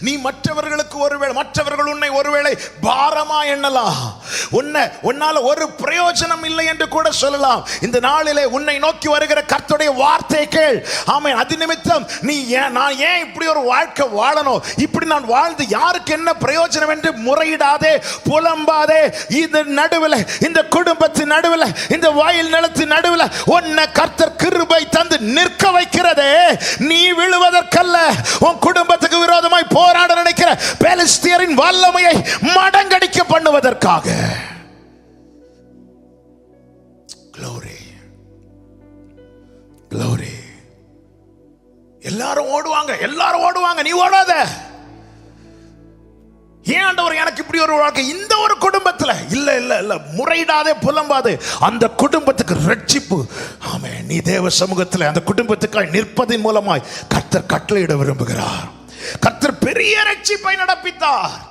நீ மற்றவர்களுக்கு ஒருவேளை மற்றவர்கள் உன்னை ஒருவேளை பாரமா எண்ணலாம். உன்னை உன்னால ஒரு பிரயோஜனம் இல்லை என்று கூட சொல்லலாம். இந்த நாளிலே உன்னை நோக்கி வருகிற கர்த்தருடைய வார்த்தை கேள். ஆமை அது நிமித்தம் நீ ஏன் நான் ஏன் இப்படி ஒரு வாழ்க்கை வாழணும்? இப்படி நான் வாழ்ந்து யாருக்கு என்ன பிரயோஜனம் என்று முறையிடாதே புலம்பாதே. இந்த நடுவில் இந்த குடும்பத்தின் நடுவில் இந்த வாயில் நிலத்தின் நடுவில் உன்னை கர்த்தர் கிருபை தந்து நிற்க வைக்கிறதே. நீ விழுவதற்கல்ல. உன் குடும்பத்தை பெலிஸ்தியரின் வல்லமையை மடங்கடிக்க பண்ணுவதற்காக. Glory. Glory. எல்லாரும் ஓடுவாங்க எல்லாரும் ஓடுவாங்க நீ ஓடாத. ஏன் ஆண்டவர் எனக்கு இப்படி ஒரு வாழ்க்கை? இந்த ஒரு குடும்பத்துல. இல்ல இல்ல இல்ல முறையிடாதே புலம்பாது. அந்த குடும்பத்துக்கு ரட்சிப்பு. ஆமே நீ தேவ சமூகத்தில் அந்த குடும்பத்துக்காய் நிற்பதன் மூலமாய் கர்த்தர் கட்டளையிட விரும்புகிறார். கர்த்தர் பெரிய ரட்சிப்பை நடப்பித்தார்.